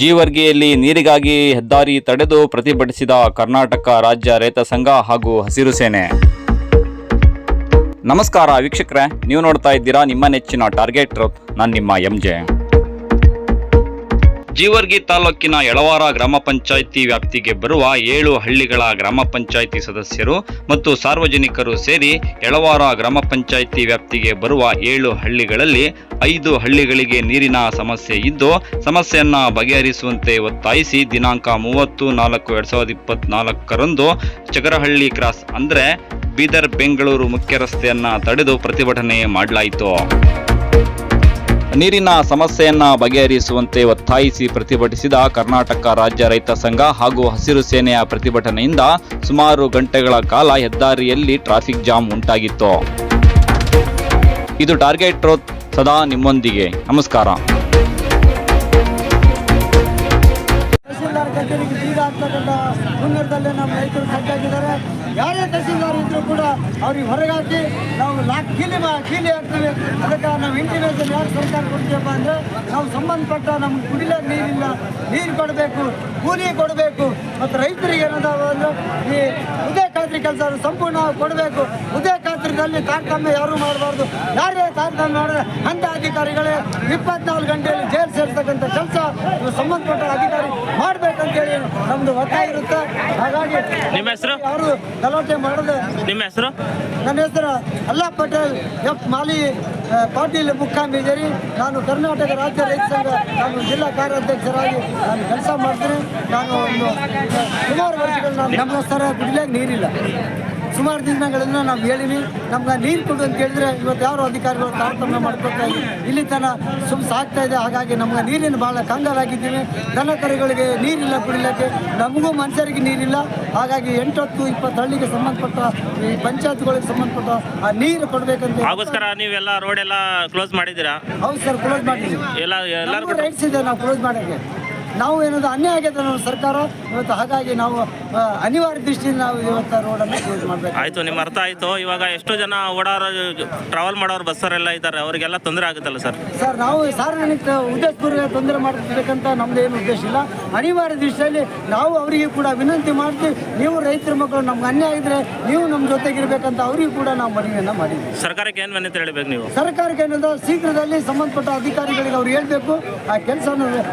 ಜೀವರ್ಗಿಯಲ್ಲಿ ನೀರಿಗಾಗಿ ಹೆದ್ದಾರಿ ತಡೆದು ಪ್ರತಿಭಟಿಸಿದ ಕರ್ನಾಟಕ ರಾಜ್ಯ ರೈತ ಸಂಘ ಹಾಗೂ ಹಸಿರು ಸೇನೆ. ನಮಸ್ಕಾರ ವೀಕ್ಷಕರೇ, ನೀವು ನೋಡ್ತಾ ಇದ್ದೀರಾ ನಿಮ್ಮ ನೆಚ್ಚಿನ ಟಾರ್ಗೆಟ್ ನಾನು ನಿಮ್ಮ ಎಂ ಜೀವರ್ಗಿ ತಾಲೂಕಿನ ಯಳವಾರ ಗ್ರಾಮ ಪಂಚಾಯಿತಿ ವ್ಯಾಪ್ತಿಗೆ ಬರುವ ಏಳು ಹಳ್ಳಿಗಳ ಗ್ರಾಮ ಪಂಚಾಯಿತಿ ಸದಸ್ಯರು ಮತ್ತು ಸಾರ್ವಜನಿಕರು ಸೇರಿ ಯಳವಾರ ಗ್ರಾಮ ಪಂಚಾಯಿತಿ ವ್ಯಾಪ್ತಿಗೆ ಬರುವ ಏಳು ಹಳ್ಳಿಗಳಲ್ಲಿ ಐದು ಹಳ್ಳಿಗಳಿಗೆ ನೀರಿನ ಸಮಸ್ಯೆ ಇದ್ದು, ಸಮಸ್ಯೆಯನ್ನ ಬಗೆಹರಿಸುವಂತೆ ಒತ್ತಾಯಿಸಿ ದಿನಾಂಕ ಮೂವತ್ತು ನಾಲ್ಕು ಎರಡ್ ಸಾವಿರದ ಇಪ್ಪತ್ನಾಲ್ಕರಂದು ಚಗರಹಳ್ಳಿ ಕ್ರಾಸ್ ಅಂದ್ರೆ ಬೀದರ್ ಬೆಂಗಳೂರು ಮುಖ್ಯ ರಸ್ತೆಯನ್ನ ತಡೆದು ಪ್ರತಿಭಟನೆ ಮಾಡಲಾಯಿತು. ನೀರಿನ ಸಮಸ್ಯೆಯನ್ನ ಬಗೆಹರಿಸುವಂತೆ ಒತ್ತಾಯಿಸಿ ಪ್ರತಿಭಟಿಸಿದ ಕರ್ನಾಟಕ ರಾಜ್ಯ ರೈತ ಸಂಘ ಹಾಗೂ ಹಸಿರು ಸೇನೆಯ ಪ್ರತಿಭಟನೆಯಿಂದ ಸುಮಾರು ಗಂಟೆಗಳ ಕಾಲ ಹೆದ್ದಾರಿಯಲ್ಲಿ ಟ್ರಾಫಿಕ್ ಜಾಮ್ ಉಂಟಾಗಿತ್ತು. ಇದು ಟಾರ್ಗೆಟ್ ಸದಾ ನಿಮ್ಮೊಂದಿಗೆ. ನಮಸ್ಕಾರ. ಕಚೇರಿಗೆ ಬೀಗ ಆಗ್ತಕ್ಕಂಥ ಹುನ್ನರದಲ್ಲೇ ನಮ್ಮ ರೈತರು ಸಜ್ಜಾಗಿದ್ದಾರೆ. ಯಾರೇ ತಹಸೀಲ್ದಾರ್ ಇದ್ರು ಕೂಡ ಅವ್ರಿಗೆ ಹೊರಗಾಕಿ ನಾವು ಲಾಕ್ ಕೀಲಿ ಮಾ ಕೀಲಿ ಹಾಕ್ತೀವಿ. ಅದಕ್ಕೆ ನಾವು ಇಂಟಿಮೇಷನ್ ಯಾರು ಸರ್ಕಾರ ಕೊಡ್ತೀವಪ್ಪ ಅಂದರೆ ನಾವು ಸಂಬಂಧಪಟ್ಟ ನಮ್ಗೆ ಕುಡಿಲ ನೀರಿಲ್ಲ. ನೀರು ಕೊಡಬೇಕು, ಕೂಲಿ ಕೊಡಬೇಕು ಮತ್ತು ರೈತರಿಗೆ ಏನದಾವ ಅಂದರೆ ಈ ಉದಯ ಖಾತ್ರಿ ಕೆಲಸ ಸಂಪೂರ್ಣ ಕೊಡಬೇಕು. ಉದಯ ಖಾತ್ರಿದಲ್ಲಿ ತಾರತಮ್ಯ ಯಾರು ಮಾಡಬಾರ್ದು. ಯಾರೇ ತಾರತಮ್ಯ ಮಾಡಿದ್ರೆ ಅಂಥ ಅಧಿಕಾರಿಗಳೇ ಇಪ್ಪತ್ನಾಲ್ಕು ಗಂಟೆಯಲ್ಲಿ ಜೈಲು ಸೇರಿಸ್ತಕ್ಕಂಥ ಕೆಲಸ ಸಂಬಂಧಪಟ್ಟ ಅಧಿಕಾರಿ ಮಾಡ್ಬೇಕಂತೇಳಿ ನಮ್ದು ಒತ್ತಾಯ ಇರುತ್ತೆ. ಹಾಗಾಗಿ ನಿಮ್ಮ ಹೆಸರು? ಯಾರು ಗಲಾಟೆ ಮಾಡದೆ. ನಿಮ್ಮ ಹೆಸರು? ನನ್ನ ಹೆಸರು ಅಲ್ಲಾ ಪಟೇಲ್ ಎಫ್ ಮಾಲಿ ಪಾಟೀಲ್ ಮುಖಾಂಬಿಜರಿ ನಾನು ಕರ್ನಾಟಕ ರಾಜ್ಯ ರೈತ ಸಂಘ ನಾನು ಜಿಲ್ಲಾ ಕಾರ್ಯಾಧ್ಯಕ್ಷರಾಗಿ ನಾನು ಕೆಲಸ ಮಾಡ್ತೀನಿ. ನಾನು ಒಂದು ಸುಮಾರು ವರ್ಷಗಳು ನಾನು ನಮ್ಮ ಸರ ನೀರಿಲ್ಲ. ಸುಮಾರು ದಿನಗಳನ್ನು ನಾವು ಹೇಳಿವಿ. ನಮ್ಗೆ ನೀರು ಕೊಡು ಅಂತ ಹೇಳಿದ್ರೆ ಇವತ್ತು ಯಾರು ಅಧಿಕಾರಿಗಳು ತಾರತಮ್ಯ ಮಾಡ್ಕೊಳ್ತಾ ಇದ್ದೀವಿ ಇಲ್ಲಿ ತನ ಸುಮ್ ಸಾಕ್ತಾ ಇದೆ. ಹಾಗಾಗಿ ನಮ್ಗೆ ನೀರಿನ ಭಾಳ ಕಂಗಾಲಾಗಿದ್ದೀವಿ ದನ ಕರೆಗಳಿಗೆ ನೀರಿಲ್ಲ ಕುಡಿಲಕ್ಕೆ ನಮಗೂ ಮನುಷ್ಯರಿಗೆ ನೀರಿಲ್ಲ. ಹಾಗಾಗಿ ಎಂಟತ್ತು ಇಪ್ಪತ್ತು ಹಳ್ಳಿಗೆ ಸಂಬಂಧಪಟ್ಟ ಈ ಪಂಚಾಯತ್ಗಳಿಗೆ ಸಂಬಂಧಪಟ್ಟ ಆ ನೀರು ಕೊಡ್ಬೇಕಂತ ಅದಕ್ಕೋಸ್ಕರ ನೀವೆಲ್ಲ ರೋಡ್ ಎಲ್ಲ ಕ್ಲೋಸ್ ಮಾಡಿದ್ದೀರಾ? ಹೌದು ಸರ್ ಕ್ಲೋಸ್ ಮಾಡಿದ್ದೀವಿ. ಎಲ್ಲ ರೈಟ್ಸ್ ಇದೆ ನಾವು ಕ್ಲೋಸ್ ಮಾಡೋಕ್ಕೆ. ನಾವು ಏನದು ಅನ್ಯಾಯ ಆಗಿದೆ ನಮ್ಮ ಸರ್ಕಾರ ಇವತ್ತು ಹಾಗಾಗಿ ನಾವು ಅನಿವಾರ್ಯ ದೃಷ್ಟಿಯಿಂದ ನಾವು ಇವತ್ತು ರೋಡನ್ನು ಯೂಸ್ ಮಾಡಬೇಕು. ಆಯಿತು ನಿಮ್ಮ ಅರ್ಥ ಆಯಿತು. ಇವಾಗ ಎಷ್ಟು ಜನ ಓಡಾರ ಟ್ರಾವೆಲ್ ಮಾಡೋರು ಬಸ್ಸರೆಲ್ಲ ಇದ್ದಾರೆ. ಅವರಿಗೆಲ್ಲ ತೊಂದರೆ ಆಗುತ್ತಲ್ಲ ಸರ್? ಸರ್ ನಾವು ಸಾರ್ವಜನಿಕ ಉದ್ದೇಶಪೂರ್ವಕ ತೊಂದರೆ ಮಾಡಬೇಕಂತ ನಮ್ದು ಏನು ಉದ್ದೇಶ ಇಲ್ಲ. ಅನಿವಾರ್ಯ ದೃಷ್ಟಿಯಲ್ಲಿ ನಾವು ಅವರಿಗೆ ಕೂಡ ವಿನಂತಿ ಮಾಡ್ತೀವಿ. ನೀವು ರೈತರ ಮಕ್ಕಳು ನಮ್ಗೆ ಅನ್ಯಾಯ ಇದ್ರೆ ನೀವು ನಮ್ಮ ಜೊತೆಗಿರ್ಬೇಕಂತ ಅವರಿಗೂ ಕೂಡ ನಾವು ಮನವಿಯನ್ನು ಮಾಡಿದ್ವಿ ಸರ್ಕಾರಕ್ಕೆ ಏನು ವಿನಂತಿ ಹೇಳಬೇಕು ನೀವು? ಸರ್ಕಾರಕ್ಕೆ ಏನಂದ್ರೆ ಶೀಘ್ರದಲ್ಲಿ ಸಂಬಂಧಪಟ್ಟ ಅಧಿಕಾರಿಗಳಿಗೆ ಅವ್ರು ಹೇಳಬೇಕು. ಆ ಕೆಲಸ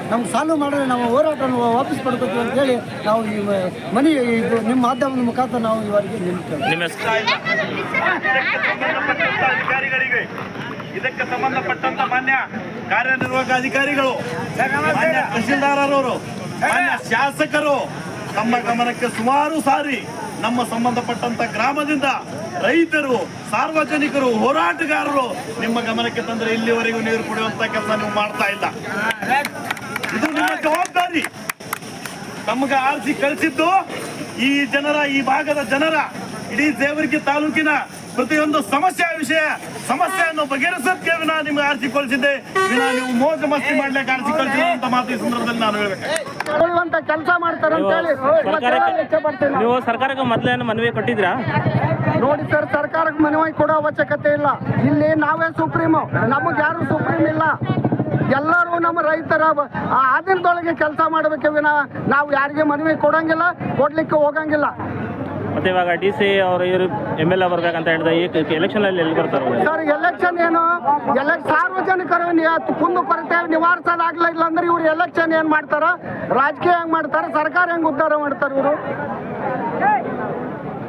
ನಮ್ಗೆ ಸಾಲ್ವ್ ಮಾಡಿದ್ರೆ ನಾವು ಹೋರಾಟವನ್ನು ವಾಪಸ್ ಪಡ್ಕೋತೀವಿ ಅಂತೇಳಿ ನಾವು ಈ ಮನಿ ಇದು ನಿಮ್ಮ ಮಾಧ್ಯಮದ ಮುಖಾಂತರ ನಾವು ಇವರಿಗೆ ಅಧಿಕಾರಿಗಳಿಗೆ ಇದಕ್ಕೆ ಸಂಬಂಧಪಟ್ಟಂತ ಮಾನ್ಯ ಕಾರ್ಯನಿರ್ವಾಹಕ ಅಧಿಕಾರಿಗಳು ಮಾನ್ಯ ತಹಶೀಲ್ದಾರರವರು ಮಾನ್ಯ ಶಾಸಕರು ತಮ್ಮ ಗಮನಕ್ಕೆ ಸುಮಾರು ಸಾರಿ ನಮ್ಮ ಸಂಬಂಧಪಟ್ಟಂತ ಗ್ರಾಮದಿಂದ ರೈತರು ಸಾರ್ವಜನಿಕರು ಹೋರಾಟಗಾರರು ನಿಮ್ಮ ಗಮನಕ್ಕೆ ತಂದ್ರೆ ಇಲ್ಲಿವರೆಗೂ ನೀರು ಕುಡಿಯುವಂತ ಕೆಲಸ ನೀವು ಮಾಡ್ತಾ ಇಲ್ಲ. ಇದು ನಿಮ್ಮ ಜವಾಬ್ದಾರಿ. ನಮಗೆ ಆರಿಸಿ ಕಳಿಸಿದ್ದು ಈ ಜನರ ಈ ಭಾಗದ ಜನರ ಇಡೀ ದೇವರಿಗೆ ತಾಲೂಕಿನ ಪ್ರತಿಯೊಂದು ಸಮಸ್ಯೆ ವಿಷಯ ಸಮಸ್ಯೆಯನ್ನು ಬಗೆಹರಿಸೋದಕ್ಕೆ ವಿನ ನಿಮ್ಗೆ ಆರ್ಸಿ ಕಳಿಸಿದ್ದೆ. ವಿನ ನೀವು ಮೋಜ ಮಸ್ತಿ ಮಾಡ್ಲಿಕ್ಕೆ ಆರಿಸಿ ಕಳಿಸಿಲ್ಲ ಅಂತ ಮಾತು ಈ ಸಂದರ್ಭದಲ್ಲಿ ನಾನು ಹೇಳ್ಬೇಕು. ಕೆಲಸ ಮಾಡ್ತಾರೆ ನೀವು ಸರ್ಕಾರಕ್ಕೆ ಮೊದಲೇನು ಮನವಿ ಕೊಟ್ಟಿದ್ರಾ ನೋಡಿ ಸರ್ ಸರ್ಕಾರಕ್ಕೆ ಮನವಿ ಕೊಡೋ ಅವಶ್ಯಕತೆ ಇಲ್ಲ. ಇಲ್ಲಿ ನಾವೇ ಸುಪ್ರೀಮು ನಮಗೆ ಯಾರು ಸುಪ್ರೀಂ ಇಲ್ಲ. ಎಲ್ಲರೂ ನಮ್ಮ ರೈತರ ಆದಿನದೊಳಗೆ ಕೆಲಸ ಮಾಡಬೇಕೆ ವಿನ ನಾವು ಯಾರಿಗೆ ಮನವಿ ಕೊಡಂಗಿಲ್ಲ ಕೊಡ್ಲಿಕ್ಕೆ ಹೋಗಂಗಿಲ್ಲ. ಮತ್ತೆ ಇವಾಗ ಡಿ ಸಿ ಅವರು ಇವರು ಎಂ ಎಲ್ ಎ ಬರ್ಬೇಕಂತ ಹೇಳಿದ್ರೆ ಈ ಎಲೆಕ್ಷನ್ ಅಲ್ಲಿ ಎಲ್ಲಿ ಬರ್ತಾರೆ ಸರ್ ಎಲೆಕ್ಷನ್ ಏನು? ಎಲ್ಲ ಸಾರ್ವಜನಿಕರು ಕುಂದು ಕೊರತೆ ನಿವಾರಿಸೋದಾಗ್ಲಿಲ್ಲ ಅಂದ್ರೆ ಇವ್ರು ಎಲೆಕ್ಷನ್ ಏನ್ ಮಾಡ್ತಾರ? ರಾಜಕೀಯ ಹೆಂಗ್ ಮಾಡ್ತಾರ ಸರ್ಕಾರ ಹೆಂಗ್ ಉದ್ಧಾರ ಮಾಡ್ತಾರ ಇವರು?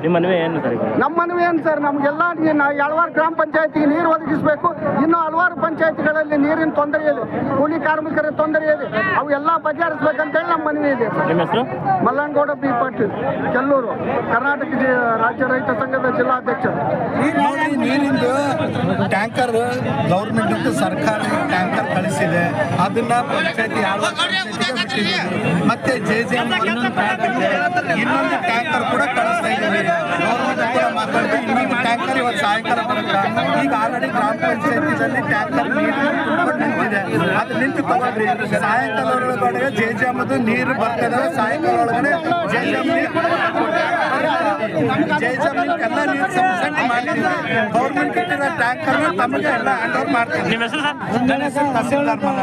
ನಿಮ್ಮ ಮನವಿ ಏನು ಸರ್ ನಮ್ಮ ಮನವಿ ಏನು ಸರ್? ನಮಗೆಲ್ಲ ಹಲವಾರು ಗ್ರಾಮ ಪಂಚಾಯತಿಗೆ ನೀರು ಒದಗಿಸಬೇಕು. ಇನ್ನು ಹಲವಾರು ಪಂಚಾಯತಿಗಳಲ್ಲಿ ನೀರಿನ ತೊಂದರೆ ಇದೆ. ಕೂಲಿ ಕಾರ್ಮಿಕರ ತೊಂದರೆ ಇದೆ. ಅವು ಎಲ್ಲ ಬಗೆಹರಿಸ್ಬೇಕಂತೇಳಿ ನಮ್ಮ ಮನವಿ ಇದೆ ನಿಮ್ಮ ಹೆಸರು? ಮಲ್ಲನಗೌಡ ಬಿ ಪಾಟೀಲ್ ಕೆಲ್ಲೂರು ಕರ್ನಾಟಕ ಜಿ- ರಾಜ್ಯ ರೈತ ಸಂಘದ ಜಿಲ್ಲಾಧ್ಯಕ್ಷರು. ನೋಡಿ ನೀರಿಂದು ಟ್ಯಾಂಕರ್ ಗೌರ್ಮೆಂಟ್ ಸರ್ಕಾರ ಟ್ಯಾಂಕರ್ ಕಳಿಸಿದೆ. ಅದನ್ನ ಪಂಚಾಯತಿ ಮತ್ತೆ ಜೆ ಜೆ ಇನ್ನೊಂದು ಟ್ಯಾಂಕರ್ ಕೂಡ ಕಳಿಸ್ತಾ ಇದ್ದೀವಿ ಗೌರ್ಮೆಂಟ್ ಕೂಡ ಮಾತಾಡಿದ್ರೆ ಇನ್ನೊಂದು ಟ್ಯಾಂಕರ್ ಇವತ್ತು ಸಾಯಂಕಾಲ ಬರುತ್ತೆ ಈಗ ಆಲ್ರೆಡಿ ಗ್ರಾಮ ಪಂಚಾಯತಿನಲ್ಲಿ ಟ್ಯಾಂಕರ್ ನೀರು ನಿಂತಿದೆ. ಅದು ನಿಂತು ತಗೊಂಡ್ರಿ ಸಾಯಂಕಾಲ ಒಳಗಡೆ ಜೆ ನೀರು ಬರ್ತದೆ ಸಾಯಂಕಾಲ ಒಳಗಡೆ ಜೆ ಜೆ ಜೆ ಜೆ ಎಲ್ಲ ನೀರು ಸಫಿಸೆಂಟ್ ಮಾಡಿದ್ರೆ ಗೌರ್ಮೆಂಟ್ ಇಟ್ಟಿರೋ ಟ್ಯಾಂಕರ್ ತಮಗೆ ಎಲ್ಲ ಹ್ಯಾಂಡ್ ಓವರ್ ಮಾಡ್ತೀವಿ. ನಿಮ್ಮ ಹೆಸರು ಸರ್? ನನ್ನ ಹೆಸರು ತಹಸೀಲ್ದಾರ್ ಮಲ್ಲ